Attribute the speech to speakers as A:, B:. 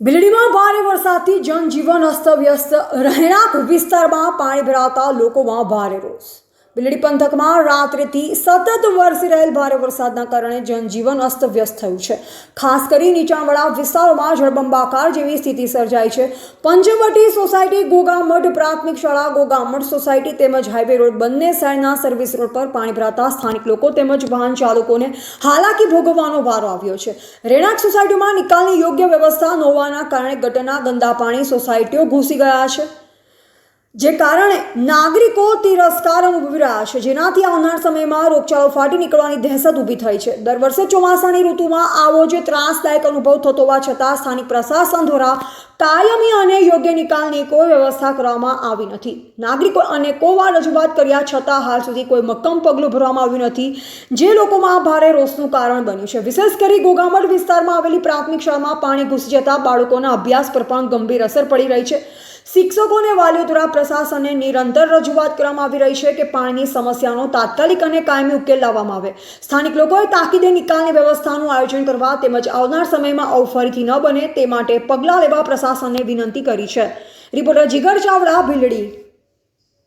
A: બિલડીમાં ભારે વરસાદથી જનજીવન અસ્તવ્યસ્ત. રહેણાંક વિસ્તારમાં પાણી ભરાતા લોકોમાં ભારે રોષ. બિલડી પંથકમાં રાત્રેથી સતત વરસી રહેલ ભારે વરસાદના કારણે જનજીવન અસ્તવ્યસ્ત થયું છે. ખાસ કરી નીચાણવાળા વિસ્તારોમાં જળબંબાકાર જેવી સ્થિતિ સર્જાઈ છે. પંચવટી સોસાયટી ગોગામઠ પ્રાથમિક શાળા ગોગામઠ સોસાયટી તેમજ હાઈવે રોડ બંને સાઈડના સર્વિસ રોડ પર પાણી ભરાતા સ્થાનિક લોકો તેમજ વાહન ચાલકોને હાલાકી ભોગવવાનો વારો આવ્યો છે. રેણાક સોસાયટીમાં નિકાલની યોગ્ય વ્યવસ્થા ન હોવાના કારણે ગટરના ગંદા પાણી સોસાયટીઓ ઘૂસી ગયા છે. જે કારણે નાગરિકો તિરસ્કાર અનુભવી રહ્યા છે. જેનાથી આવનાર સમયમાં રોગચાળો ફાટી નીકળવાની દહેશત ઊભી થઈ છે. દર વર્ષે ચોમાસાની ઋતુમાં આવો જે ત્રાસદાયક અનુભવ થતો હોવા છતાં સ્થાનિક પ્રશાસન દ્વારા કાયમી અને યોગ્ય નિકાલની કોઈ વ્યવસ્થા કરવામાં આવી નથી. નાગરિકો અને કોવા રજૂઆત કર્યા છતાં હાલ સુધી કોઈ મક્કમ પગલું ભરવામાં આવ્યું નથી. જે લોકોમાં ભારે રોષનું કારણ બન્યું છે. વિશેષ કરી ગોગામઠ વિસ્તારમાં આવેલી પ્રાથમિક શાળામાં પાણી ઘૂસી જતા બાળકોના અભ્યાસ પર પણ ગંભીર અસર પડી રહી છે. શિક્ષકો અને વાલીઓ દ્વારા પ્રશાસનને નિરંતર રજૂઆત કરવામાં આવી રહી છે કે પાણીની સમસ્યાનો તાત્કાલિક અને કાયમી ઉકેલ લાવવામાં આવે. સ્થાનિક લોકોએ તાકીદે નિકાલની વ્યવસ્થાનું આયોજન કરવા તેમજ આવનાર સમયમાં આવું ન બને તે માટે પગલાં લેવા પ્રશાસનને વિનંતી કરી છે. રિપોર્ટર જીગર ચાવડા, ભીલડી.